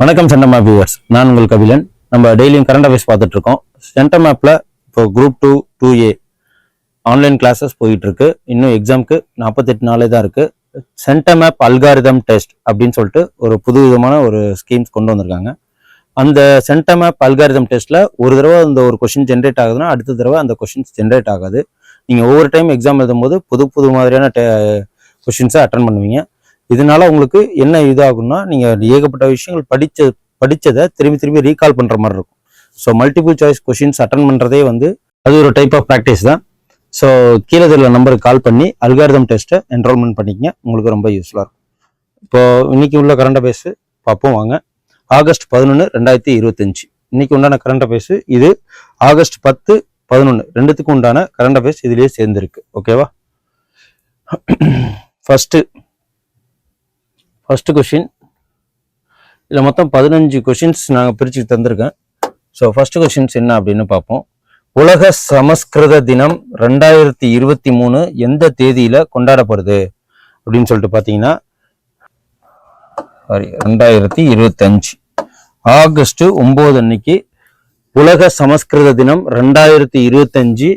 வணக்கம் centre map viewers நான் உங்கள் கபிலன். நம்ம டெய்லியும் கரண்ட் அஃபேர்ஸ் பார்த்துட்டு இருக்கோம் சென்டர் மேப்ல இப்போ group two two A online classes போயிட்டு இருக்கு இன்னும் எக்ஸாம்க்கு நாற்பத்தெட்டு நாளே தான் இருக்கு. சென்டர் மேப் அல்காரிதம் டெஸ்ட் அப்படின்னு சொல்லிட்டு ஒரு புது விதமான ஒரு ஸ்கீம்ஸ் கொண்டு வந்திருக்காங்க. அந்த சென்டர் மேப் அல்காரிதம் டெஸ்ட்ல ஒரு தடவை அந்த ஒரு கொஷின் ஜென்ரேட் ஆகுதுன்னா அடுத்த தடவை அந்த கொஷின்ஸ் ஜென்ரேட் ஆகாது. நீங்கள் ஒவ்வொரு டைம் எக்ஸாம் எழுதும்போது புது புது மாதிரியான டே கொஷின்ஸை அட்டன் பண்ணுவீங்க. இதனால உங்களுக்கு என்ன இதாகும்னா நீங்கள் ஏகப்பட்ட விஷயங்கள் படித்த படிச்சதை திரும்பி திரும்பி ரீகால் பண்ணுற மாதிரி இருக்கும். So multiple choice questions attend பண்ணுறதே வந்து அது ஒரு டைப் ஆஃப் ப்ராக்டிஸ் தான். ஸோ கீழே தெரியல நம்பருக்கு கால் பண்ணி அல்காரிதம் டெஸ்ட்டை என்ரோல்மெண்ட் பண்ணிக்கங்க. உங்களுக்கு ரொம்ப யூஸ்ஃபுல்லாக இருக்கும். இப்போது இன்னைக்கு உள்ள கரண்ட் அஃபேர்ஸ் பார்ப்போம் வாங்க. ஆகஸ்ட் பதினொன்று ரெண்டாயிரத்தி இருபத்தஞ்சி. இன்னைக்கு உண்டான கரண்ட் அஃபேர்ஸ் இது ஆகஸ்ட் பத்து பதினொன்று ரெண்டுத்துக்கும் உண்டான கரண்ட் அஃபேர்ஸ் இதுலேயே சேர்ந்துருக்கு. ஓகேவா ஃபஸ்ட்டு ஃபஸ்ட்டு கொஷின் இதில் மொத்தம் பதினஞ்சு கொஷின்ஸ் நாங்கள் பிரித்து தந்திருக்கேன். ஸோ ஃபஸ்ட்டு கொஷின்ஸ் என்ன அப்படின்னு பார்ப்போம். உலக சமஸ்கிருத தினம் ரெண்டாயிரத்தி இருபத்தி மூணு எந்த தேதியில் கொண்டாடப்படுது? அப்படின்னு சொல்லிட்டு பார்த்தீங்கன்னா சாரி ரெண்டாயிரத்தி இருபத்தஞ்சு. ஆகஸ்ட் ஒம்பது அன்னைக்கு உலக சமஸ்கிருத தினம் ரெண்டாயிரத்தி இருபத்தஞ்சு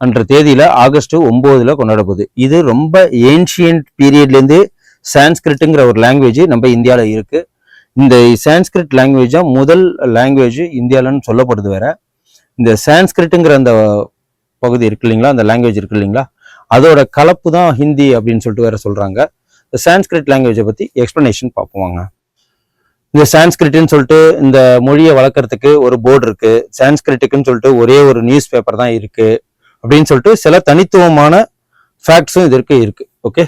அன்ற தேதியில ஆகஸ்ட் ஒன்பதுல கொண்டாடப்படுது இது ரொம்ப ஏன்ஷியன்ட் பீரியட்லேருந்து சான்ஸ்கிரிட்டுங்கிற ஒரு லாங்குவேஜ் நம்ம இந்தியாவில் இருக்கு. இந்த சான்ஸ்கிரிட் லாங்குவேஜ் முதல் லாங்குவேஜ் இந்தியாவிலன்னு சொல்லப்படுது வேற. இந்த சான்ஸ்கிரிட்டுங்கிற அந்த பகுதி இருக்கு இல்லைங்களா? அந்த லாங்குவேஜ் இருக்கு இல்லைங்களா? அதோட கலப்பு தான் ஹிந்தி அப்படின்னு சொல்லிட்டு வேற சொல்றாங்க. இந்த சான்ஸ்கிரிட் லாங்குவேஜை பத்தி எக்ஸ்பிளனேஷன் பார்ப்போம் வாங்க. இந்த சான்ஸ்கிரிட்னு சொல்லிட்டு இந்த மொழியை வளர்க்குறதுக்கு ஒரு போர்டு இருக்கு. சான்ஸ்கிரிட்டுக்குன்னு சொல்லிட்டு ஒரே ஒரு நியூஸ் பேப்பர் தான் இருக்கு. அப்படின்னு சொல்லிட்டு சில தனித்துவமான ஃபேக்ட்ஸும் இதற்கு இருக்கு ஓகே?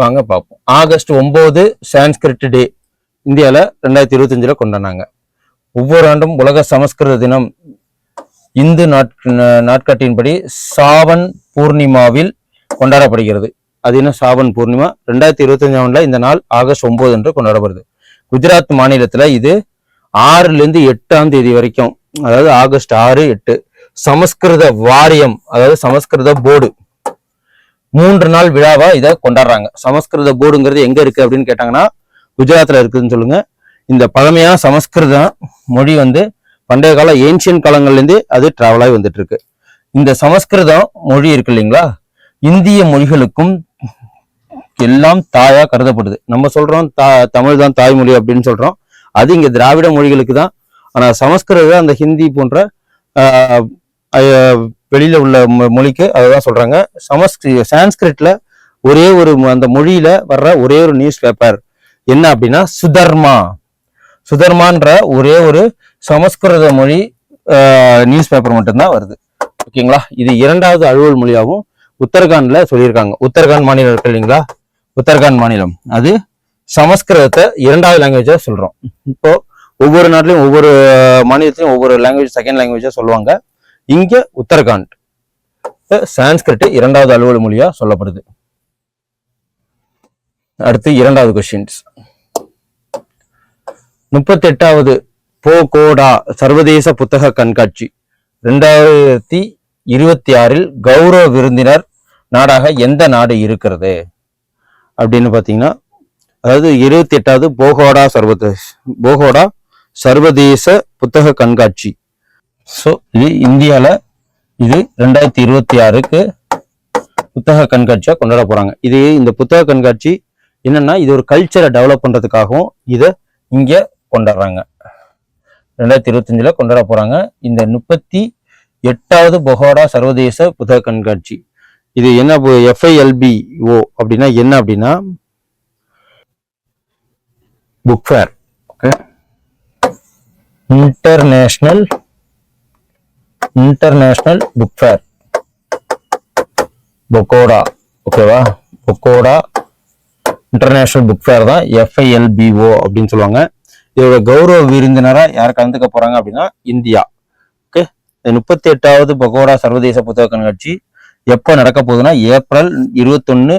வாங்க பார்ப்போம். ஆகஸ்ட் ஒன்பது சான்ஸ்கிரிட் டே இந்தியாவில் ரெண்டாயிரத்தி இருபத்தஞ்சில் கொண்டாடினாங்க. ஒவ்வொரு ஆண்டும் உலக சமஸ்கிருத தினம். இந்து நாட் நாட்காட்டின்படி சாவன் பூர்ணிமாவில் கொண்டாடப்படுகிறது. அது என்ன சாவன் பூர்ணிமா? ரெண்டாயிரத்தி இருபத்தஞ்சாம் இந்த நாள் ஆகஸ்ட் ஒன்பது என்று கொண்டாடப்படுது. குஜராத் மாநிலத்துல இது ஆறுல இருந்து எட்டாம் தேதி வரைக்கும் அதாவது ஆகஸ்ட் ஆறு எட்டு சமஸ்கிருத வாரியம் அதாவது சமஸ்கிருத போர்டு. மூன்று நாள் விழாவா இதை கொண்டாடுறாங்க. சமஸ்கிருத போர்டுங்கிறது எங்க இருக்கு அப்படின்னு கேட்டாங்கன்னா குஜராத்ல இருக்குதுன்னு சொல்லுங்க. இந்த பழமையான சமஸ்கிருத மொழி வந்து பண்டைய கால ஏன்ஷியன் காலங்கள்லேருந்து அது டிராவல் ஆகி வந்துட்டு இருக்கு. இந்த சமஸ்கிருதம் மொழி இருக்கு இல்லைங்களா? இந்திய மொழிகளுக்கும் எல்லாம் தாயா கருதப்படுது. நம்ம சொல்றோம் தா தமிழ் தான் தாய்மொழி அப்படின்னு சொல்றோம். அது இங்க திராவிட மொழிகளுக்கு தான். ஆனா சமஸ்கிருதம் அந்த ஹிந்தி போன்ற ஆஹ், வெளியில உள்ள மொ- மொழிக்கு அதுதான் சொல்றாங்க. சமஸ்கிரு சான்ஸ்கிரிட்ல ஒரே ஒரு அந்த மொழியில வர்ற ஒரே ஒரு நியூஸ் பேப்பர். என்ன அப்படின்னா சுதர்மா. சுதர்மான்ற ஒரே ஒரு சமஸ்கிருத மொழி நியூஸ் பேப்பர் மட்டும்தான் வருது. ஓகேங்களா? இது இரண்டாவது அலுவல் மொழியாகவும் உத்தரகாண்ட்ல சொல்லியிருக்காங்க. உத்தரகாண்ட் மாநிலம் இருக்கு இல்லைங்களா? உத்தரகாண்ட் மாநிலம். அது சமஸ்கிருதத்தை இரண்டாவது லாங்குவேஜா சொல்றோம். இப்போ ஒவ்வொரு நாட்டிலையும் ஒவ்வொரு மாநிலத்திலும் ஒவ்வொரு லாங்குவேஜ் செகண்ட் லாங்குவேஜா சொல்லுவாங்க. இங்க உத்தரகாண்ட். சான்ஸ்கிரிட் இரண்டாவது அலுவல் மொழியா சொல்லப்படுது. அடுத்து இரண்டாவது கொஸ்டின்ஸ் முப்பத்தி எட்டாவது போகோடா சர்வதேச புத்தக கண்காட்சி. ரெண்டாயிரத்தி இருபத்தி ஆறில் கௌரவ விருந்தினர் நாடாக எந்த நாடு இருக்கிறது? அப்படின்னு பார்த்தீங்கன்னா அதாவது இருபத்தி எட்டாவது போகோடா சர்வதேச போகோடா சர்வதேச புத்தக கண்காட்சி. ஸோ இது இந்தியாவில் இது ரெண்டாயிரத்தி இருபத்தி ஆறுக்கு புத்தக கண்காட்சியாக கொண்டாட போகிறாங்க இது இந்த புத்தக கண்காட்சி என்னென்னா இது ஒரு கல்ச்சரை டெவலப் பண்ணுறதுக்காகவும் இதை இங்கே கொண்டாடுறாங்க. ரெண்டாயிரத்தி இருபத்தஞ்சில் கொண்டாட போகிறாங்க இந்த முப்பத்தி எட்டாவது பொகோடா சர்வதேச புத்தக கண்காட்சி. இது என்ன எஃப்ஐஎல்பிஓ அப்படின்னா என்ன அப்படின்னா? Book fair okay international international book fair Bogota ஓகேவா பொக்கோடா இன்டர்நேஷனல் புக் ஃபேர் தான் எஃப்ஐஎல்பிஓ அப்படின்னு சொல்லுவாங்க. இதோட கௌரவ விருந்தினராக யார் கலந்துக்க போறாங்க அப்படின்னா இந்தியா. ஓகே முப்பத்தி எட்டாவது பகோடா சர்வதேச புத்தக கண்காட்சி. எப்போ நடக்க போகுதுன்னா ஏப்ரல் இருபத்தொன்னு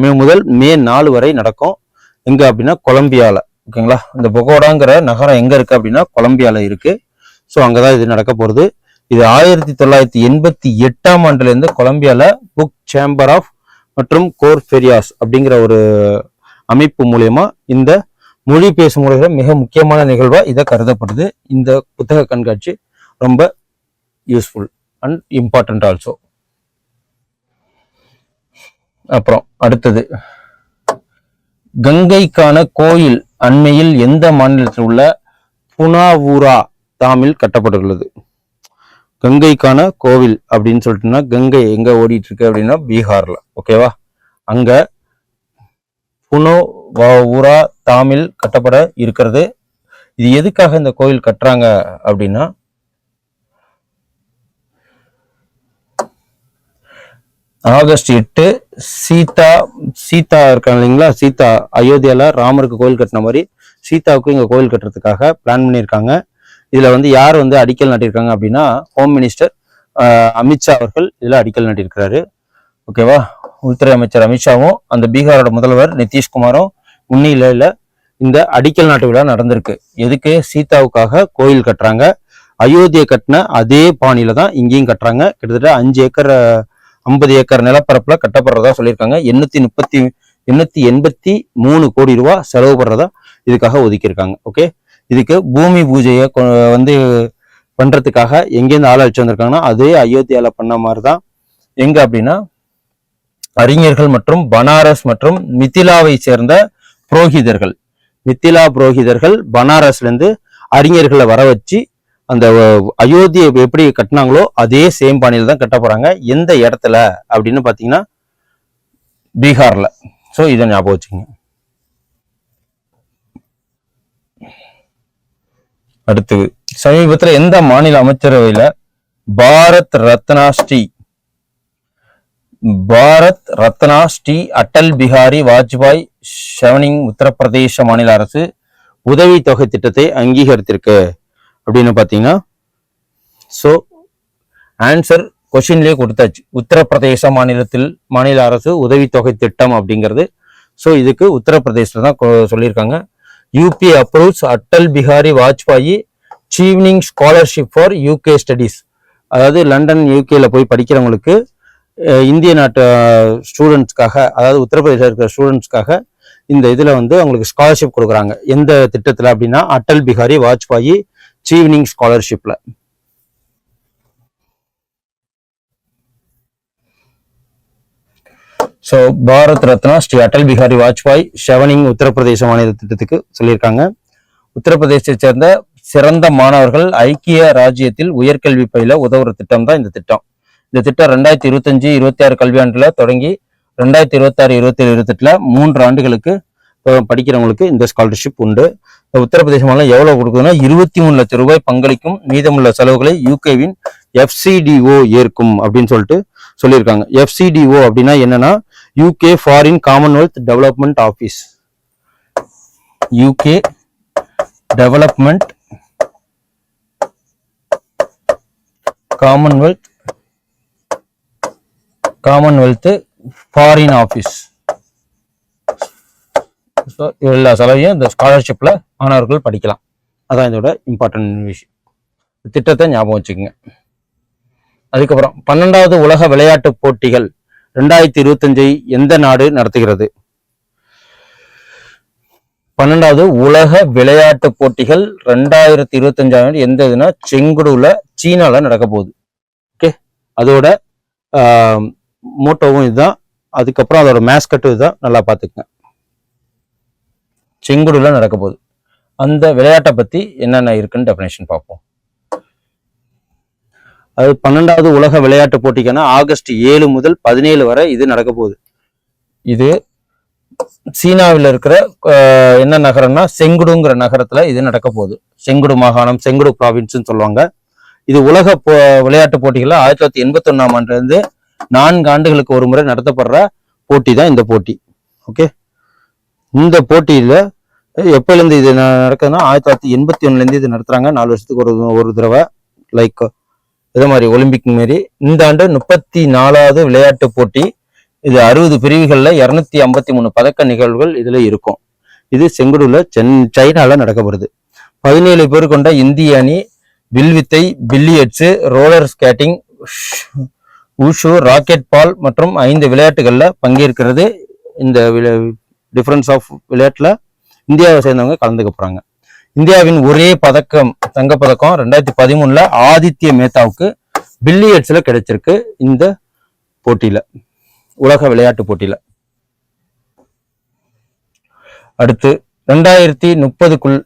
மே முதல் மே நாலு வரை நடக்கும். எங்கே அப்படின்னா கொலம்பியாவில் ஓகேங்களா? இந்த பொகோடாங்கிற நகரம் எங்கே இருக்குது அப்படின்னா கொலம்பியாவில் இருக்குது ஸோ அங்கே தான் இது நடக்க போகிறது இது ஆயிரத்தி தொள்ளாயிரத்தி எண்பத்தி எட்டாம் ஆண்டுலேருந்து கொலம்பியாவில் புக் சேம்பர் ஆஃப் மற்றும் கோர் ஃபெரியாஸ் அப்படிங்கிற ஒரு அமைப்பு மூலயமா இந்த மொழி பேசும் முறையில மிக முக்கியமான நிகழ்வாக இதை கருதப்படுது. இந்த புத்தக கண்காட்சி ரொம்ப யூஸ்ஃபுல் அண்ட் இம்பார்ட்டன்ட் ஆல்சோ அப்புறம் அடுத்தது. கங்கைக்கான கோயில் அண்மையில் எந்த மாநிலத்தில் உள்ள புனாவூரா தாமில் கட்டப்பட்டுள்ளது? கங்கைக்கான கோவில் அப்படின்னு சொல்லிட்டுன்னா கங்கை எங்க ஓடிட்டு இருக்கு அப்படின்னா பீகார்ல. ஓகேவா அங்க புனோவூரா தாமில் கட்டப்பட இருக்கிறது. இது எதுக்காக இந்த கோயில் கட்டுறாங்க அப்படின்னா ஆகஸ்ட் எட்டு சீதா சீதா இருக்காங்க இல்லைங்களா? சீதா அயோத்தியால ராமருக்கு கோயில் கட்டின மாதிரி சீதாவுக்கு இங்க கோயில் கட்டுறதுக்காக பிளான் பண்ணியிருக்காங்க. இதுல வந்து யார் வந்து அடிக்கல் நாட்டியிருக்காங்க அப்படின்னா ஹோம் மினிஸ்டர் அமித்ஷா அவர்கள் இதுல அடிக்கல் நாட்டியிருக்கிறாரு. ஓகேவா உள்துறை அமைச்சர் அமித்ஷாவும் அந்த பீகாரோட முதல்வர் நிதிஷ்குமாரும் முன்னிலையில இந்த அடிக்கல் நாட்டு விழா நடந்திருக்கு. எதுக்கு? சீதாவுக்காக கோயில் கட்டுறாங்க. அயோத்தியை கட்டின அதே பாணியில தான் இங்கேயும் கட்டுறாங்க. கிட்டத்தட்ட அஞ்சு ஏக்கர் ஐம்பது ஏக்கர் நிலப்பரப்புல கட்டப்படுறதா சொல்லியிருக்காங்க. எண்ணூத்தி முப்பத்தி எண்ணூத்தி எண்பத்தி மூணு கோடி ரூபா செலவு பண்றதா இதுக்காக ஒதுக்கியிருக்காங்க. ஓகே இதுக்கு பூமி பூஜையை கொ- வந்து பண்றதுக்காக எங்கேருந்து ஆள் அழைச்சு வந்திருக்காங்கன்னா அதே அயோத்தியால பண்ண மாதிரி தான் எங்க அப்படின்னா அறிஞர்கள் மற்றும் பனாரஸ் மற்றும் மிதிலாவை சேர்ந்த புரோகிதர்கள். மிதிலா புரோகிதர்கள் பனாரஸ்ல இருந்து அறிஞர்களை வர வச்சு அந்த அயோத்தியை எப்படி கட்டினாங்களோ அதே சேம் பாணியில் தான் கட்ட போகிறாங்க எந்த இடத்துல அப்படின்னு பார்த்தீங்கன்னா பீகாரில். ஸோ இதை ஞாபகம் வச்சுங்க அடுத்தது சமீபத்தில் எந்த மாநில அமைச்சரவையில் பாரத் ரத்னா ஸ்ரீ பாரத் ரத்னா ஸ்ரீ அட்டல் பிஹாரி வாஜ்பாய் ஷவனிங் உத்தரப்பிரதேச மாநில அரசு உதவித்தொகை திட்டத்தை அங்கீகரித்திருக்கு. அப்படின்னு பார்த்தீங்கன்னா ஸோ ஆன்சர் கொஷின்லேயே கொடுத்தாச்சு. உத்தரப்பிரதேச மாநிலத்தில் மாநில அரசு உதவித்தொகை திட்டம் அப்படிங்கிறது. ஸோ இதுக்கு உத்தரப்பிரதேசத்தில் தான் கொ- சொல்லியிருக்காங்க. UP approves Atal Bihari Vajpayee Chevening scholarship for UK studies அதாவது லண்டன் யூகேல போய் படிக்கிறவங்களுக்கு இந்திய நாட்டு ஸ்டூடெண்ட்ஸ்க்காக அதாவது உத்தரப்பிரதேசம் இருக்கிற ஸ்டூடெண்ட்ஸ்க்காக இந்த இதில் வந்து அவங்களுக்கு ஸ்காலர்ஷிப் கொடுக்குறாங்க. எந்த திட்டத்தில் அப்படின்னா அட்டல் பிஹாரி வாஜ்பாயி சீவ்னிங் ஸ்காலர்ஷிப்பில் ஸோ பாரத் ரத்னா ஸ்ரீ அடல் பிஹாரி வாஜ்பாய் ஷெவனிங் உத்தரப்பிரதேச மாநில திட்டத்துக்கு சொல்லியிருக்காங்க. உத்தரப்பிரதேசத்தை சேர்ந்த சிறந்த மாணவர்கள் ஐக்கிய ராஜ்யத்தில் உயர்கல்வி பயில உதவுற திட்டம் தான் இந்த திட்டம். இந்த திட்டம் ரெண்டாயிரத்தி இருபத்தஞ்சு இருபத்தி ஆறு கல்வியாண்டில் தொடங்கி ரெண்டாயிரத்தி இருபத்தாறு இருபத்தி ஏழு மூன்று ஆண்டுகளுக்கு படிக்கிறவங்களுக்கு இந்த ஸ்காலர்ஷிப் உண்டு. இந்த உத்தரப்பிரதேச மாநிலம் எவ்வளவு கொடுக்குதுன்னா இருபத்தி மூணு லட்சம் ரூபாய் பங்களிக்கும் மீதமுள்ள செலவுகளை யூகேவின் எஃப்சிடிஓ ஏற்கும் அப்படின்னு சொல்லிட்டு சொல்லியிருக்காங்க. எஃப்சிடிஓ அப்படின்னா என்னன்னா UK foreign commonwealth development office UK development commonwealth commonwealth foreign office so எல்லா செலவையும் இந்த ஸ்காலர்ஷிப்ல மாணவர்கள் படிக்கலாம். அதான் இதோட இம்பார்ட்டன்ட் விஷயம். திட்டத்தை ஞாபகம் வச்சுக்கோங்க. அதுக்கப்புறம் பன்னெண்டாவது உலக விளையாட்டு போட்டிகள் ரெண்டாயிரத்தி இருபத்தஞ்சை எந்த நாடு நடத்துகிறது? பன்னெண்டாவது உலக விளையாட்டு போட்டிகள் ரெண்டாயிரத்தி இருபத்தஞ்சாம் ஆண்டு எந்த இதுனா செங்குடுல சீனால நடக்க போகுது. ஓகே அதோட மோட்டோவும் இதுதான். அதுக்கப்புறம் அதோட மேஸ்கட்டும் இதுதான். நல்லா பார்த்துக்குங்க. செங்குடுல நடக்க போகுது. அந்த விளையாட்டை பத்தி என்னென்ன இருக்குன்னு டெஃபினேஷன் பார்ப்போம். அது பன்னெண்டாவது உலக விளையாட்டு போட்டிக்கான ஆகஸ்ட் ஏழு முதல் பதினேழு வரை இது நடக்க போகுது. இது சீனாவில் இருக்கிற என்ன நகரம்னா செங்குடுங்கிற நகரத்துல இது நடக்க போகுது. செங்குடு மாகாணம் செங்குடு ப்ராவின்ஸ்னு சொல்லுவாங்க. இது உலக போ விளையாட்டு போட்டிகள்ல ஆயிரத்தி தொள்ளாயிரத்தி எண்பத்தி ஒன்னாம் ஆண்டுல இருந்து நான்கு ஆண்டுகளுக்கு ஒரு முறை நடத்தப்படுற போட்டி தான் இந்த போட்டி. ஓகே? இந்த போட்டியில எப்பலேருந்து இது நடக்குதுன்னா ஆயிரத்தி தொள்ளாயிரத்தி எண்பத்தி ஒன்றுலேருந்து இது நடத்துறாங்க. நாலு வருஷத்துக்கு ஒரு ஒரு தடவை லைக் இதே மாதிரி ஒலிம்பிக் மாரி. இந்த ஆண்டு முப்பத்தி நாலாவது விளையாட்டு போட்டி. இது அறுபது பிரிவுகளில் இரநூத்தி ஐம்பத்தி மூணு பதக்க நிகழ்வுகள் இதில் இருக்கும். இது செங்குடுல சென் சைனாவில் நடக்கப்படுது பதினேழு பேர் கொண்ட இந்திய அணி வில்வித்தை billiards roller skating wushu racket ball மற்றும் ஐந்து விளையாட்டுகளில் பங்கேற்கிறது இந்த டிஃபரன்ஸ் ஆஃப் விளையாட்டில் இந்தியாவை சேர்ந்தவங்க கலந்துக்க போகிறாங்க இந்தியாவின் ஒரே பதக்கம் தங்கப்பதக்கம் ரெண்டாயிரத்தி பதிமூணுல ஆதித்ய மேத்தாவுக்கு பில்லியட்ஸ்ல கிடைச்சிருக்கு இந்த போட்டியில உலக விளையாட்டு போட்டியில. அடுத்து ரெண்டாயிரத்தி முப்பதுக்குள்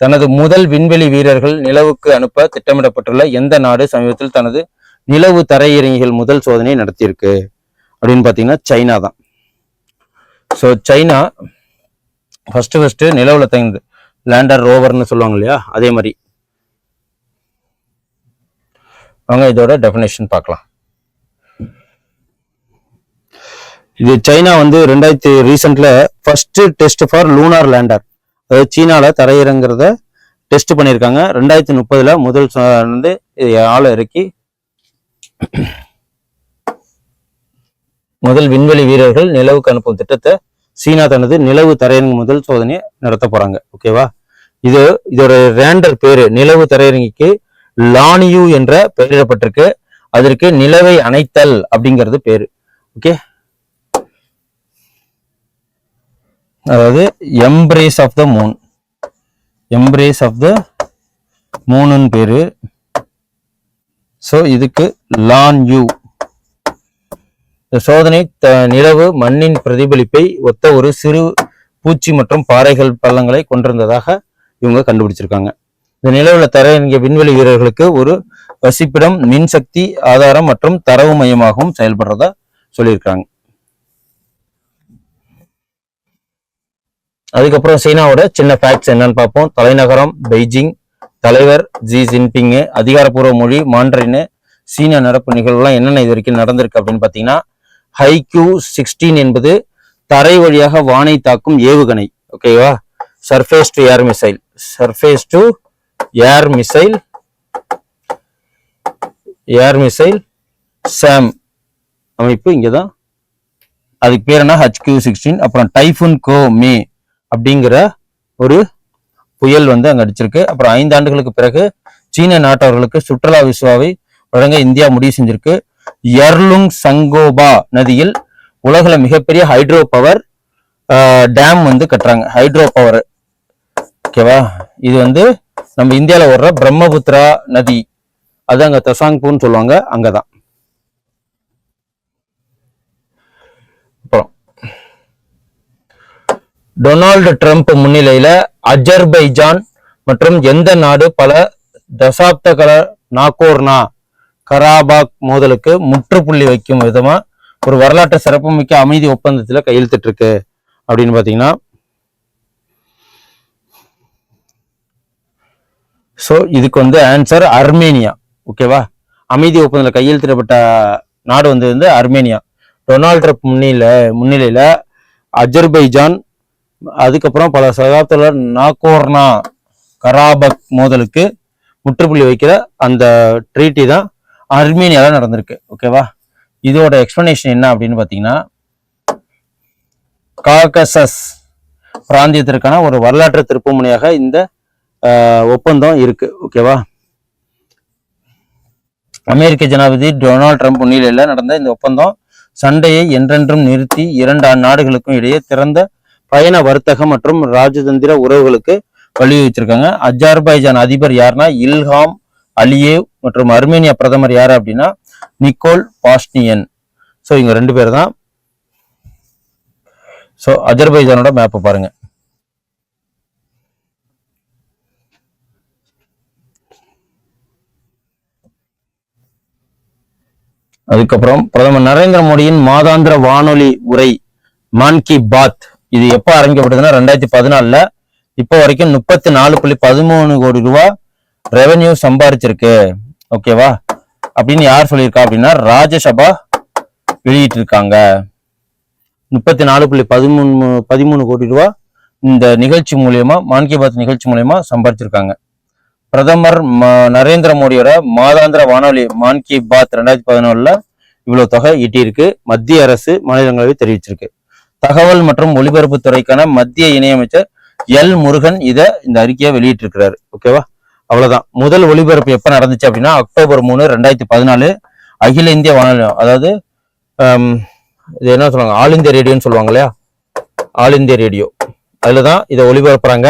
தனது முதல் விண்வெளி வீரர்கள் நிலவுக்கு அனுப்ப திட்டமிடப்பட்டுள்ள எந்த நாடு சமீபத்தில் தனது நிலவு தரையிறங்கிகள் முதல் சோதனை நடத்தியிருக்கு? அப்படின்னு பார்த்தீங்கன்னா சைனா தான். ஸோ சைனா ஃபஸ்ட்டு ஃபஸ்ட்டு நிலவில் தங்கினது லேண்டர் ரோவர்னு சொல்லுவாங்க இல்லையா? அதே மாதிரி. வாங்க இதோட டெஃபினேஷன் பார்க்கலாம். இது சைனா வந்து ரெண்டாயிரத்தி ரீசெண்ட்ல first test for lunar lander அதாவது சீனால தரையிறங்கிறத டெஸ்ட் பண்ணியிருக்காங்க. ரெண்டாயிரத்தி முப்பதுல முதல் வந்து இது ஆளை இறக்கி முதல் விண்வெளி வீரர்கள் நிலவுக்கு அனுப்பும் திட்டத்தை சீனா தனது நிலவு தரையிறங்கு முதல் சோதனையை நடத்த போறாங்க. ஓகேவா இது இதோட ரேண்டர் பேரு நிலவு தரையிறங்கிக்கு லானியூ என்ற பெயரிடப்பட்டிருக்கு. அதற்கு நிலவை அணைத்தல் அப்படிங்கிறது பேரு. ஓகே அதாவது embrace of the moon embrace of the மூணுன்னு பேரு. ஸோ இதுக்கு லான் யூ. இந்த சோதனை த நிலவு மண்ணின் பிரதிபலிப்பை ஒத்த ஒரு சிறு பூச்சி மற்றும் பாறைகள் பள்ளங்களை கொண்டிருந்ததாக இவங்க கண்டுபிடிச்சிருக்காங்க. இந்த நிலவுல தரையிறங்கிய விண்வெளி வீரர்களுக்கு ஒரு வசிப்பிடம் மின்சக்தி ஆதாரம் மற்றும் தரவு மையமாகவும் செயல்படுறதா சொல்லியிருக்காங்க. அதுக்கப்புறம் சீனாவோட சின்ன ஃபேக்ட்ஸ் என்னன்னு பார்ப்போம். தலைநகரம் பெய்ஜிங் தலைவர் ஜி ஜின்பிங்கு அதிகாரப்பூர்வ மொழி மாண்டரின் சீன நடப்பு நிகழ்வுலாம் என்னென்ன இது வரைக்கும் நடந்திருக்கு அப்படின்னு பார்த்தீங்கன்னா ஹைக்யூ சிக்ஸ்டீன் என்பது தரை வழியாக வானை தாக்கும் ஏவுகணை. ஓகேவா surface to air missile surface to air missile air missile SAM அமைப்பு இங்கே தான் அதுக்கு பேர் என்ன? ஹச்கியூ சிக்ஸ்டீன் அப்புறம் டைஃபுன் கோ மே அப்படிங்கிற ஒரு புயல் வந்து அங்க அடிச்சிருக்கு. அப்புறம் ஐந்து ஆண்டுகளுக்கு பிறகு சீன நாட்டவர்களுக்கு சுற்றுலா விசுவாவை வழங்க இந்தியா முடிவு செஞ்சிருக்கு. எர்லுங் சங்கோபா நதியில் உலகில் மிகப்பெரிய ஹைட்ரோ பவர் டேம் வந்து கட்டுறாங்க. Hydro power. ஓகேவா இது வந்து நம்ம இந்தியாவில் வர்ற பிரம்மபுத்திரா நதி. அது அங்கே தசாங்பூன்னு சொல்லுவாங்க. அங்கே தான் அப்புறம். டொனால்டு ட்ரம்ப் முன்னிலையில் அஜர்பைஜான் மற்றும் எந்த நாடு பல தசாப்த கல நாகோர்னா கராபாக் மோதலுக்கு முற்றுப்புள்ளி வைக்கும் விதமா ஒரு வரலாற்று சிறப்புமிக்க அமைதி ஒப்பந்தத்துல கையெழுத்திட்டு இருக்கு அப்படின்னு பாத்தீங்கன்னா ஸோ இதுக்கு வந்து ஆன்சர் அர்மேனியா ஓகேவா அமைதி ஒப்பந்தத்தில் கையெழுத்திடப்பட்ட நாடு வந்து வந்து அர்மேனியா. டொனால்ட் ட்ரம்ப் முன்னில முன்னிலையில அஜர்பைஜான் அதுக்கப்புறம் பல சகாப்தல நாகோர்னா கராபக் மோதலுக்கு முற்றுப்புள்ளி வைக்கிற அந்த ட்ரீட்டி தான் அர்மீனியாவில் நடந்திருக்கு. ஓகேவா இதோட எக்ஸ்பிளனேஷன் என்ன அப்படின்னு பார்த்தீங்கன்னா காகசஸ் பிராந்தியத்திற்கான ஒரு வரலாற்று திருப்புமுனையாக இந்த ஆஹ், ஒப்பந்தம் இருக்கு. ஓகேவா அமெரிக்க ஜனாதிபதி டொனால்ட் ட்ரம்ப் முன்னிலையில் நடந்த இந்த ஒப்பந்தம் சண்டையை என்றென்றும் நிறுத்தி இரண்டு நாடுகளுக்கும் இடையே திறந்த பயண வர்த்தகம் மற்றும் ராஜதந்திர உறவுகளுக்கு வழிவகுத்திருக்காங்க. அஜர்பைஜான் அதிபர் யாருன்னா இல்ஹாம் அலியேவ் மற்றும் அர்மேனிய பிரதமர் யாரு அப்படின்னா நிக்கோல் பாஸ்னியன் ஸோ இவங்க ரெண்டு பேர் தான் ஸோ அஜர்பைஜானோட மேப்பை பாருங்க. அதுக்கப்புறம் பிரதமர் நரேந்திர மோடியின் மாதாந்திர வானொலி உரை மான் கி பாத். இது எப்போ ஆரம்பிக்கப்பட்டதுன்னா ரெண்டாயிரத்தி பதினாலுல. இப்போ வரைக்கும் முப்பத்தி நாலு புள்ளி பதிமூணு கோடி ரூபாய் ரெவென்யூ சம்பாரிச்சிருக்கு. ஓகேவா? அப்படின்னு யார் சொல்லியிருக்கா அப்படின்னா ராஜ்யசபா வெளியிட்டு இருக்காங்க முப்பத்தி நாலு புள்ளி பதிமூணு பதிமூணு கோடி ரூபா இந்த நிகழ்ச்சி மூலியமா மான் கி பாத் நிகழ்ச்சி மூலியமா சம்பாரிச்சிருக்காங்க. பிரதமர் நரேந்திர மோடியோட மாதாந்திர வானொலி மான் கி பாத் ரெண்டாயிரத்தி பதினொன்றுல இவ்வளவு தொகை ஈட்டியிருக்கு. மத்திய அரசு மாநிலங்களவை தெரிவிச்சிருக்கு. தகவல் மற்றும் ஒலிபரப்புத்துறைக்கான மத்திய இணையமைச்சர் எல் முருகன் இத இந்த அறிக்கையை வெளியிட்டிருக்கிறாரு. ஓகேவா? அவ்வளவுதான். முதல் ஒளிபரப்பு எப்ப நடந்துச்சு அப்படின்னா அக்டோபர் மூணு ரெண்டாயிரத்தி பதினாலு. அகில இந்திய வானொலி அதாவது இது என்ன சொல்லுவாங்க? ஆல் இந்திய ரேடியோன்னு சொல்லுவாங்க இல்லையா? All India Radio. அதில் தான் இதை ஒளிபரப்புறாங்க.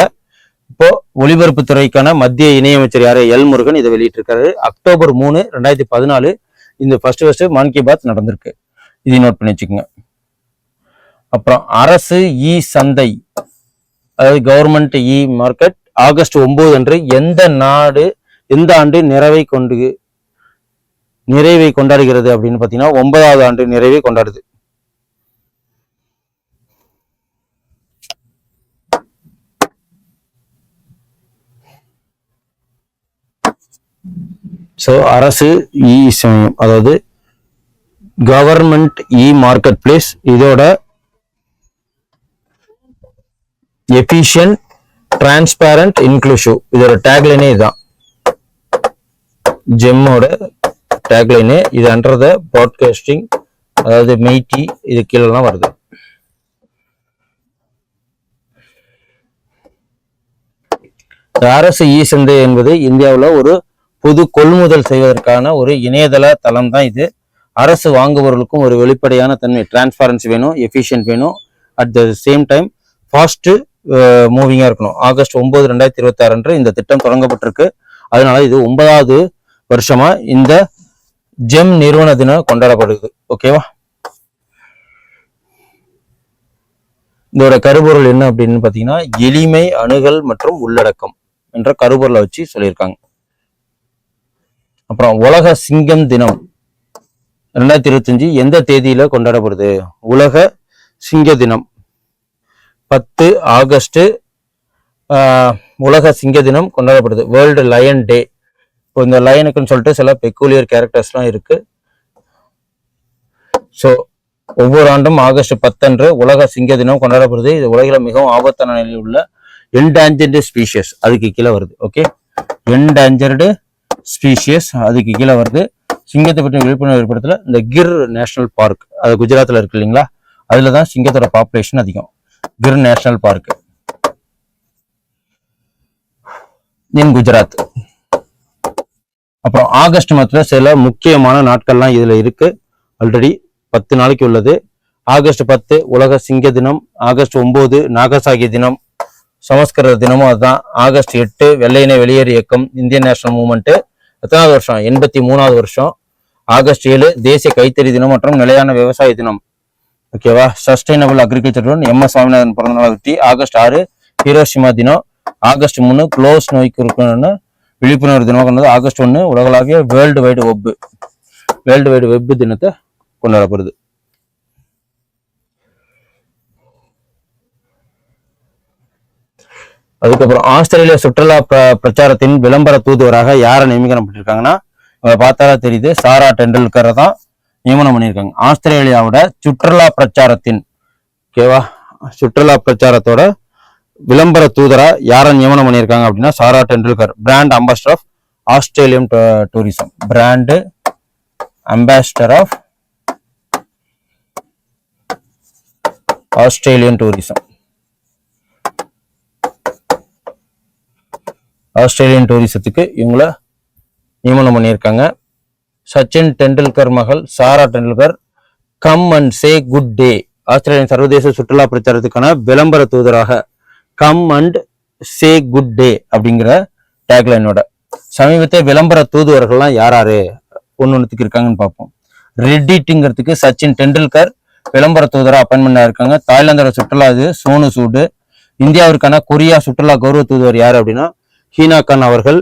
இப்போ ஒளிபரப்பு துறைக்கான மத்திய இணையமைச்சர் யாரு? எல் முருகன் இதை வெளியிட்டிருக்காரு. அக்டோபர் மூணு ரெண்டாயிரத்தி பதினாலு. இந்த ஃபர்ஸ்ட் ஃபர்ஸ்ட் மன் கி பாத் நடந்திருக்கு. இதை நோட் பண்ணி வச்சுக்கோங்க. அப்புறம் அரசு இ சந்தை அதாவது கவர்மெண்ட் இ மார்க்கெட் ஆகஸ்ட் ஒன்பது அன்று எந்த நாடு எந்த ஆண்டு நிறைவை கொண்டு நிறைவை கொண்டாடுகிறது அப்படின்னு பார்த்தீங்கன்னா ஒன்பதாவது ஆண்டு நிறைவை கொண்டாடுது. ஸோ அரசு இ சமயம் அதாவது கவர்மெண்ட் இ மார்க்கெட் பிளேஸ் இதோட எஃபிஷியன்ட் டிரான்ஸ்பேரண்ட் இன்க்ளூசிவ் இதோட டேக்லைனே இதுதான் ஜெம்மோட டேக்லைனு இது அண்டர் த பாட்காஸ்டிங் அதாவது மெய்டி இது கீழெல்லாம் வருது. அரசு இ சந்தை என்பது இந்தியாவில் ஒரு பொது கொள்முதல் செய்வதற்கான ஒரு இணையதள தளம் தான் இது. அரசு வாங்குபவர்களுக்கும் ஒரு வெளிப்படையான தன்மை டிரான்ஸ்பாரன்சி வேணும் எஃபிஷியன்ட் வேணும். At the same time fast மூவிங்காக இருக்கணும். ஆகஸ்ட் ஒன்பது ரெண்டாயிரத்தி இருபத்தி ஆறு அன்று இந்த திட்டம் தொடங்கப்பட்டிருக்கு. அதனால இது ஒன்பதாவது வருஷமா இந்த ஜெம் நிறுவன தினம் கொண்டாடப்படுது. ஓகேவா இதோட கருபொருள் என்ன அப்படின்னு பார்த்தீங்கன்னா எளிமை அணுகல் மற்றும் உள்ளடக்கம் என்ற கருப்பொருளை வச்சு சொல்லியிருக்காங்க. அப்புறம் உலக சிங்கம் தினம் ரெண்டாயிரத்தி இருபத்தஞ்சு எந்த தேதியில கொண்டாடப்படுது? உலக சிங்க தினம். பத்து ஆகஸ்ட் உலக சிங்க தினம் கொண்டாடப்படுது. வேர்ல்டு லயன் டே இப்போ இந்த லயனுக்குன்னு சொல்லிட்டு சில பெக்கூலியர் கேரக்டர்ஸ்லாம் இருக்கு. ஸோ ஒவ்வொரு ஆண்டும் ஆகஸ்ட் பத்தன்று உலக சிங்க தினம் கொண்டாடப்படுது. இது உலகில் மிகவும் ஆபத்தான நிலையில் உள்ள என்டாஞ்சர்டு ஸ்பீஷியஸ் அதுக்கு கீழே வருது. ஓகே என்டாஞ்சர்டு ஸ்பீஷியஸ் அதுக்கு கீழே வருது. சிங்கத்தை பற்றி விழிப்புணர்வு ஏற்படுத்தல. இந்த கிர் நேஷனல் பார்க் அது குஜராத்தில் இருக்கு இல்லைங்களா? அதில் தான் சிங்கத்தோட பாப்புலேஷன் அதிகம். Gir national park in Gujarat அப்புறம் ஆகஸ்ட் மாதத்தில் சில முக்கியமான நாட்கள்லாம் இதுல இருக்கு. ஆல்ரெடி பத்து நாளைக்கு உள்ளது. ஆகஸ்ட் பத்து உலக சிங்க தினம். ஆகஸ்ட் ஒன்பது நாகசாகி தினம். சமஸ்கிருத தினமும் அதுதான். ஆகஸ்ட் எட்டு வெள்ளையினை வெளியேறு இயக்கம். இந்தியன் நேஷனல் மூவ்மெண்ட் எத்தனாவது வருஷம்? எண்பத்தி மூணாவது வருஷம். ஆகஸ்ட் ஏழு தேசிய கைத்தறி தினம் மற்றும் நிலையான விவசாய தினம். ஓகேவா? Sustainable agriculture M S Swaminathan பிறந்தநாள் ஒட்டி ஆகஸ்ட் ஆறு ஹீரோஷிமா தினம். ஆகஸ்ட் மூணு க்ளோஸ் நோய்க்கு இருக்கணும்னு விழிப்புணர்வு தினமாக கொண்டது ஆகஸ்ட் ஒன்று உலகளாவிய world wide web world wide web தினத்தை கொண்டாடப்படுது. அதுக்கப்புறம் ஆஸ்திரேலிய சுற்றுலா பிரச்சாரத்தின் விளம்பர தூதுவராக யாரை நியமிக்கப்பட்டிருக்காங்கன்னா இவங்க பார்த்தாலே தெரியுது. சாரா டெண்டுல்கரை தான் நியமனம் பண்ணியிருக்காங்க. ஆஸ்திரேலியாவோட சுற்றுலா பிரச்சாரத்தின் ஓகேவா? சுற்றுலா பிரச்சாரத்தோட விளம்பர தூதரா யாரை நியமனம் பண்ணியிருக்காங்க அப்படின்னா Sara Tendulkar brand ambassador of Australian tourism brand ambassador of Australian tourism Australian டூரிசத்துக்கு இவங்கள நியமனம் பண்ணியிருக்காங்க. சச்சின் டெண்டுல்கர் மகள் Sara Tendulkar. Come and say good day. Australian சர்வதேச சுற்றுலா பிரச்சாரத்துக்கான விளம்பர தூதராக come and say good day அப்படிங்கிற டேக்லைனோட சமீபத்திய விளம்பர தூதுவர்கள்லாம் யார் யாரு ஒன்று இருக்காங்கன்னு பார்ப்போம். ரெட்டிட்டுங்கிறதுக்கு சச்சின் டெண்டுல்கர் விளம்பர தூதராக அப்பாயின்மெண்ட் ஆயிருக்காங்க தாய்லாந்தோட சுற்றுலா இது சோனு சூடு. இந்தியாவிற்கான கொரியா சுற்றுலா கௌரவ தூதுவர் யார் அப்படின்னா ஹீனா கான் அவர்கள்.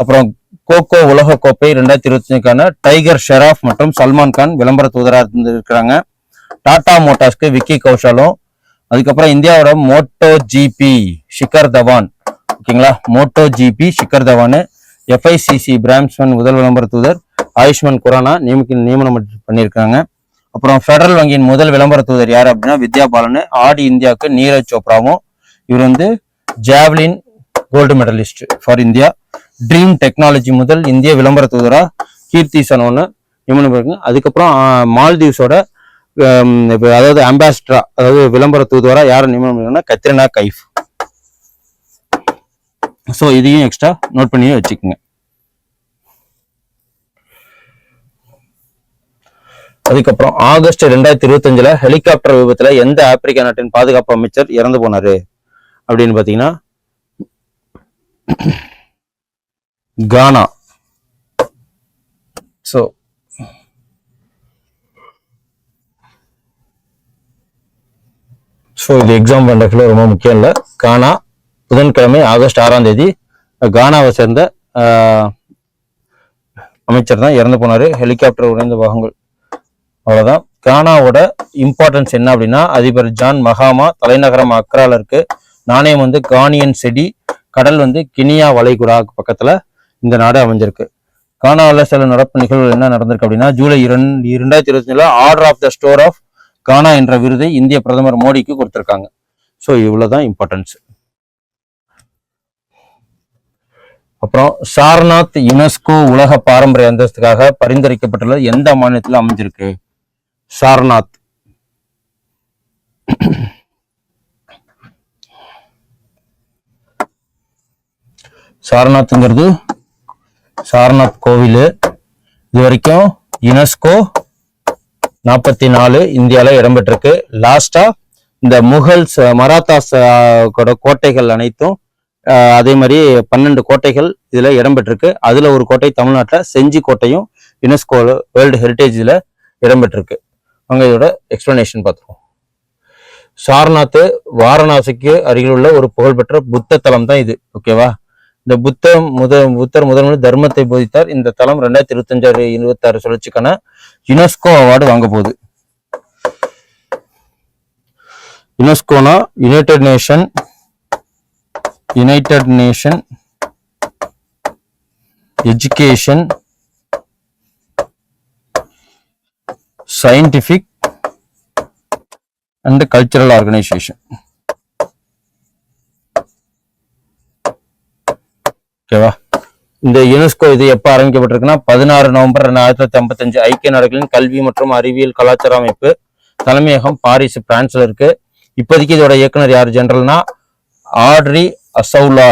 அப்புறம் கோகோ உலக கோப்பை ரெண்டாயிரத்தி இருபத்தஞ்சுக்கான டைகர் ஷெராஃப் மற்றும் சல்மான் கான் விளம்பர தூதராக இருந்திருக்கிறாங்க. டாடா மோட்டார்ஸ்க்கு விக்கி கௌஷலும் அதுக்கப்புறம் இந்தியாவோட மோட்டோ ஜிபி ஷிகர் தவான். ஓகேங்களா? Moto GP Shikhar Dhawan FICCI பிராம்ஸ்மன் முதல் விளம்பர தூதர் ஆயுஷ்மான் குரானா நியமிக்க நியமனம் பண்ணியிருக்காங்க. அப்புறம் ஃபெடரல் வங்கியின் முதல் விளம்பர தூதர் யார் அப்படின்னா வித்யா பாலனு. ஆடி இந்தியாவுக்கு நீரஜ் சோப்ராவும். இவர் வந்து javelin gold medalist for India dream technology முதல் இந்திய விளம்பர தூதரா கீர்த்தி சனோன்னு நியமனம் பாருங்க அதுக்கப்புறம் மால்தீவ்ஸோட அதாவது அம்பாசிடரா அதாவது விளம்பர தூதுவரா யாரை நியமனம் பண்ணிருக்காங்கன்னா கத்ரினா கைஃப். ஸோ இதையும் எக்ஸ்ட்ரா நோட் பண்ணி வச்சுக்கோங்க. அதுக்கப்புறம் ஆகஸ்ட் ரெண்டாயிரத்தி இருபத்தஞ்சுல ஹெலிகாப்டர் விபத்துல எந்த ஆப்பிரிக்க நாட்டின் பாதுகாப்பு அமைச்சர் இறந்து போனாரு? அப்படின்னு பாத்தீங்கன்னா கானா. ஸோ ஸோ இது எக்ஸாம் பண்ணுறதுல ரொம்ப முக்கியம் இல்லை. கானா புதன்கிழமை ஆகஸ்ட் ஆறாம் தேதி கானாவை சேர்ந்த அமைச்சர் தான் இறந்து போனாரு. ஹெலிகாப்டர் உடைந்த பாகங்கள். அவ்வளவுதான். கானாவோட இம்பார்ட்டன்ஸ் என்ன அப்படின்னா அதிபர் ஜான் மகாமா தலைநகரம் அக்ரால இருக்கு. நாணயம் வந்து கானியன் செடி கடல் வந்து கினியா வளைகுடா பக்கத்துல. இந்த நாடு அமைஞ்சிருக்கு. கானாவில் சில நடப்பு நிகழ்வுகள் என்ன நடந்திருக்கு அப்படின்னா ஜூலை இரண்டு இரண்டாயிரத்தி இருபத்தஞ்சுல order of the star of Ghana என்ற விருதை இந்திய பிரதமர் மோடிக்கு கொடுத்துருக்காங்க. ஸோ இவ்வளோதான் இம்பார்ட்டன்ஸ் அப்புறம் சாரநாத் யுனெஸ்கோ உலக பாரம்பரிய அந்தஸ்துக்காக பரிந்துரைக்கப்பட்டுள்ள எந்த மாநிலத்தில் அமைஞ்சிருக்கு? சாரநாத். சாரநாத்ங்கிறது சாரநாத் கோவில். இது வரைக்கும் யுனெஸ்கோ நாற்பத்தி நாலு இந்தியாவில் இடம்பெற்றிருக்கு. லாஸ்டா இந்த முகல்ஸ் மராத்தாஸ் கோட்டைகள் அனைத்தும் அதே மாதிரி பன்னெண்டு கோட்டைகள் இதில் இடம்பெற்றிருக்கு. அதில் ஒரு கோட்டை தமிழ்நாட்டில் செஞ்சி கோட்டையும் யுனெஸ்கோ வேர்ல்டு ஹெரிட்டேஜில் இடம்பெற்றிருக்கு. அங்க இதோட எக்ஸ்பிளனேஷன் பார்த்துருவோம் சாரநாத் வாரணாசிக்கு அருகில் உள்ள ஒரு புகழ்பெற்ற புத்த தலம் தான் இது ஓகேவா இந்த புத்த முத புத்தர் முதல் முதல் தர்மத்தை போதித்தார். இந்த தளம் ரெண்டாயிரத்தி இருபத்தஞ்சாறு இருபத்தாறு சுழற்சிக்கான யுனெஸ்கோ அவார்டு வாங்க போகுது. யுனெஸ்கோனா united nation united nation education scientific and cultural organisation ஓகேவா? இந்த யுனெஸ்கோ இது எப்போ ஆரம்பிக்கப்பட்டிருக்குன்னா பதினாறு நவம்பர் ஆயிரத்தி தொள்ளாயிரத்தி ஐம்பத்தஞ்சு ஐக்கிய நாடுகளின் கல்வி மற்றும் அறிவியல் கலாச்சார அமைப்பு தலைமையகம் பாரிஸ் பிரான்ஸ்ல இருக்கு. இப்போதைக்கு இதோட இயக்குனர் யார்? ஜென்ரல்னா ஆட்ரி அசௌலா.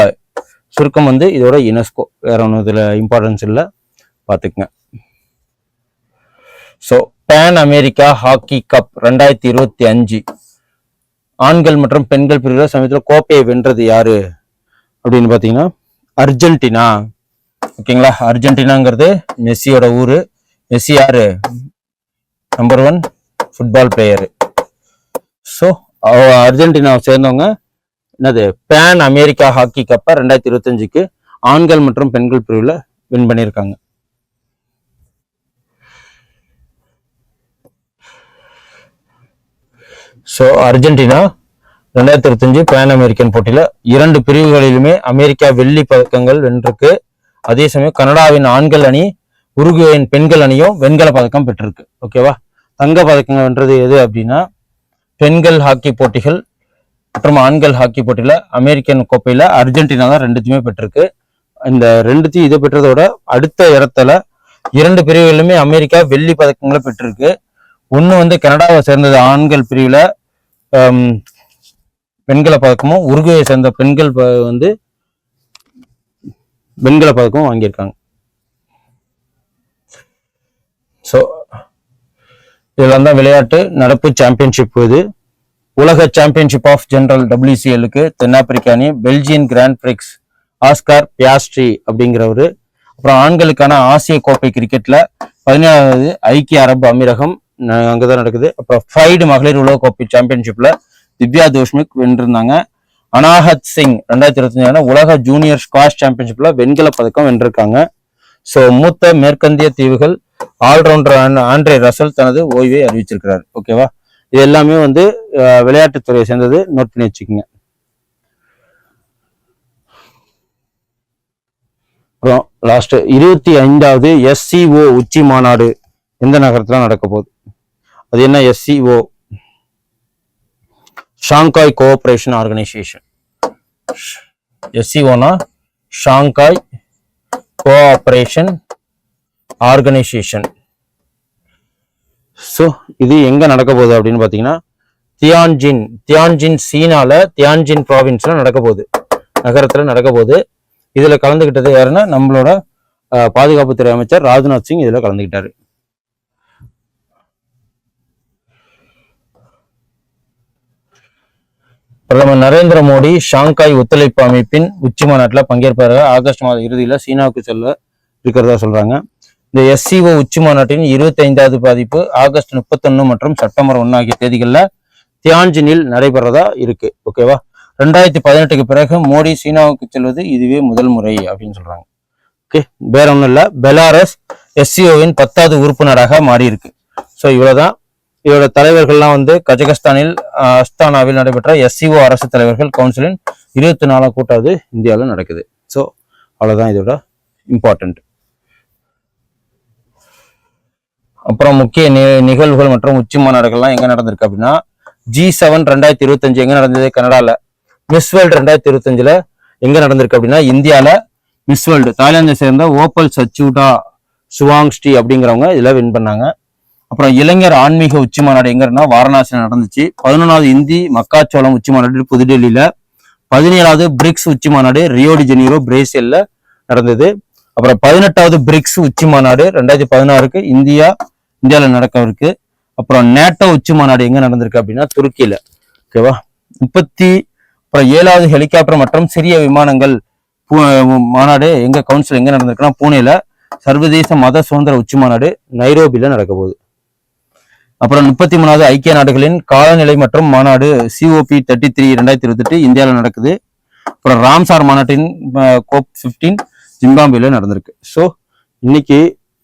சுருக்கம் வந்து இதோட யுனெஸ்கோ வேற ஒன்றும் இதில் இம்பார்ட்டன்ஸ் இல்லை. பார்த்துக்குங்க. So pan America hockey cup ரெண்டாயிரத்தி இருபத்தி அஞ்சு. ஆண்கள் மற்றும் பெண்கள் பிரிவில் சமயத்தில் கோப்பையை வென்றது யாரு? அப்படின்னு பார்த்தீங்கன்னா அர்ஜென்டினா. ஓகேங்களா? அர்ஜென்டினாங்கிறது மெஸ்ஸியோட ஊர். மெஸ்ஸி யாரு? Number one football player so அர்ஜென்டினாவை சேர்ந்தவங்க என்னது? பேன் அமெரிக்கா ஹாக்கி கப்பை ரெண்டாயிரத்தி இருபத்தஞ்சுக்கு ஆண்கள் மற்றும் பெண்கள் பிரிவில் வின் பண்ணியிருக்காங்க. ஸோ அர்ஜென்டினா ரெண்டாயிரத்தி இருபத்தஞ்சு பேன் அமெரிக்கன் போட்டியில இரண்டு பிரிவுகளிலுமே அமெரிக்கா வெள்ளி பதக்கங்கள் வென்றிருக்கு. அதே சமயம் கனடாவின் ஆண்கள் அணி உருகுவேயின் பெண்கள் அணியும் வெண்கல பதக்கம் பெற்றிருக்கு. ஓகேவா தங்க பதக்கங்கள் வென்றது எது அப்படின்னா பெண்கள் ஹாக்கி போட்டிகள் மற்றும் ஆண்கள் ஹாக்கி போட்டியில அமெரிக்கன் கோப்பையில அர்ஜென்டினா தான் ரெண்டுத்தையுமே பெற்றிருக்கு. இந்த ரெண்டுத்தையும் இதை பெற்றதோட அடுத்த இடத்துல இரண்டு பிரிவுகளிலுமே அமெரிக்கா வெள்ளி பதக்கங்களை பெற்றிருக்கு. ஒன்று வந்து கனடாவை சேர்ந்தது ஆண்கள் பிரிவில் வெண்கல பதக்கமும் உருகுவை சேர்ந்த பெண்கள் வந்து வெண்கல பதக்கமும் வாங்கியிருக்காங்க. ஸோ இதெல்லாம் தான் விளையாட்டு. நடப்பு சாம்பியன்ஷிப் இது. உலக சாம்பியன்ஷிப் ஆஃப் ஜெனரல் டபிள்யூசிஎல்லுக்கு தென்னாப்பிரிக்க அணி Belgian grand prix Oscar Piastri அப்படிங்கிறவரு. அப்புறம் ஆண்களுக்கான ஆசிய கோப்பை கிரிக்கெட்டில் பதினேழாவது ஐக்கிய அரபு அமீரகம் அங்கே தான் நடக்குது. அப்புறம் ஃபைடு மகளிர் உலக கோப்பை சாம்பியன்ஷிப்பில் திவ்யா தோஷ்மிக் வென்றிருந்தாங்க. அனாஹத் சிங் ரெண்டாயிரத்தி இருபத்தஞ்சான உலக ஜூனியர் ஸ்குவாஷ் சாம்பியன்ஷிப்ல வெண்கல பதக்கம் வென்றிருக்காங்க. ஸோ மூத்த மேற்கந்திய தீவுகள் ஆல்ரவுண்டர் ஆண்ட்ரே ரசல் தனது ஓய்வை அறிவிச்சிருக்கிறார். ஓகேவா இது எல்லாமே வந்து விளையாட்டுத்துறையை சேர்ந்தது. நோட் பண்ணி வச்சுக்கோங்க. அப்புறம் லாஸ்ட் இருபத்தி ஐந்தாவது எஸ்சிஓ உச்சி மாநாடு எந்த நகரத்துல நடக்க போகுது அது என்ன எஸ்சிஓ ஷாங்காய் கோஆபரேஷன் ஆர்கனைசேஷன் எஸ்சிஓனா ஷாங்காய் கோஆபரேஷன் ஆர்கனைசேஷன் ஸோ இது எங்கே நடக்க போகுது அப்படின்னு பார்த்தீங்கன்னா தியான்ஜின் தியான்ஜின் சீனால தியான்ஜின் ப்ராவின்ஸில் நடக்க போகுது. நகரத்தில் நடக்க போகுது. இதில் கலந்துக்கிட்டது யாருன்னா நம்மளோட பாதுகாப்புத்துறை அமைச்சர் ராஜ்நாத் சிங் இதில் கலந்துக்கிட்டாரு பிரதமர் நரேந்திர மோடி ஷாங்காய் ஒத்துழைப்பு அமைப்பின் உச்சி மாநாட்டில் பங்கேற்பாரு. ஆகஸ்ட் மாத இறுதியில் சீனாவுக்கு செல்ல இருக்கிறதா சொல்றாங்க. இந்த எஸ்சிஓ உச்சி மாநாட்டின் இருபத்தி ஐந்தாவது பாதிப்பு ஆகஸ்ட் முப்பத்தொன்னு மற்றும் செப்டம்பர் ஒன்று ஆகிய தேதிகளில் தியான்ஜினில் நடைபெறதா இருக்கு. ஓகேவா? ரெண்டாயிரத்தி பதினெட்டுக்கு பிறகு மோடி சீனாவுக்கு செல்வது இதுவே முதல் முறை அப்படின்னு சொல்றாங்க. ஓகே வேற ஒன்றும் இல்லை. பெலாரஸ் எஸ்சிஓவின் பத்தாவது உறுப்பினராக மாறியிருக்கு. ஸோ இவ்வளோதான் இதோட தலைவர்கள்லாம் வந்து கஜகஸ்தானில் அஸ்தானாவில் நடைபெற்ற எஸ்சிஓ அரசு தலைவர்கள் கவுன்சிலின் இருபத்தி நாலாம் கூட்டாவது இந்தியாவில் நடக்குது. ஸோ அவ்வளோதான் இதோட இம்பார்ட்டன்ட் அப்புறம் முக்கிய நிகழ்வுகள் மற்றும் உச்சி மாநாடுகள்லாம் எங்கே நடந்திருக்கு அப்படின்னா ஜி செவன் ரெண்டாயிரத்தி இருபத்தஞ்சு எங்கே நடந்தது கனடாவில் மிஸ் வேர்ல்டு ரெண்டாயிரத்தி இருபத்தஞ்சில் எங்கே நடந்திருக்கு அப்படின்னா இந்தியாவில் மிஸ் வேர்ல்டு தாய்லாந்தை சேர்ந்த ஓப்பல் சச்சூடா சுவாங் ஸ்ரீ அப்படிங்கிறவங்க இதில் வின் பண்ணாங்க. அப்புறம் இளைஞர் ஆன்மீக உச்சி மாநாடு எங்கன்னா வாரணாசியில் நடந்துச்சு. பதினொன்றாவது இந்தி மக்காச்சோளம் உச்சி மாநாடு புதுடெல்லியில. பதினேழாவது பிரிக்ஸ் உச்சி மாநாடு ரியோடி ஜெனீரோ பிரேசில்ல நடந்தது. அப்புறம் பதினெட்டாவது பிரிக்ஸ் உச்சி மாநாடு ரெண்டாயிரத்தி பதினாறுக்கு இந்தியா இந்தியாவில் நடக்க இருக்கு. அப்புறம் நேட்டோ உச்சி மாநாடு எங்க நடந்திருக்கு அப்படின்னா துருக்கியில. ஓகேவா முப்பத்தி அப்புறம் ஏழாவது ஹெலிகாப்டர் மற்றும் சிறிய விமானங்கள் பூ- மாநாடு எங்க கவுன்சில் எங்க நடந்திருக்குன்னா பூனேல சர்வதேச மத சுதந்திர உச்சி மாநாடு நைரோபியில நடக்க போகுது. அப்புறம் முப்பத்தி மூணாவது ஐக்கிய நாடுகளின் காலநிலை மற்றும் மாநாடு சிஓபி தேர்ட்டி த்ரீ ரெண்டாயிரத்தி இருபத்தெட்டு இந்தியாவில் நடக்குது. அப்புறம் ராம்சார் மாநாட்டின் கோப் ஃபிஃப்டீன் ஜிம்பாம்பேல நடந்திருக்கு. ஸோ இன்னைக்கு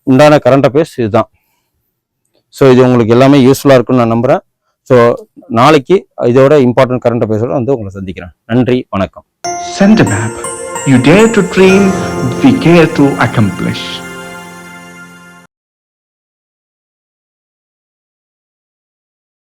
உண்டான கரண்ட் அஃபேர்ஸ் இதுதான். ஸோ இது உங்களுக்கு எல்லாமே யூஸ்ஃபுல்லாக இருக்கும்னு நான் நம்புகிறேன் ஸோ நாளைக்கு இதோட இம்பார்ட்டன்ட் கரண்ட் அஃபேர்ஸோட வந்து உங்களை சந்திக்கிறேன். நன்றி வணக்கம். Send a map. You dare to dream, we care to accomplish.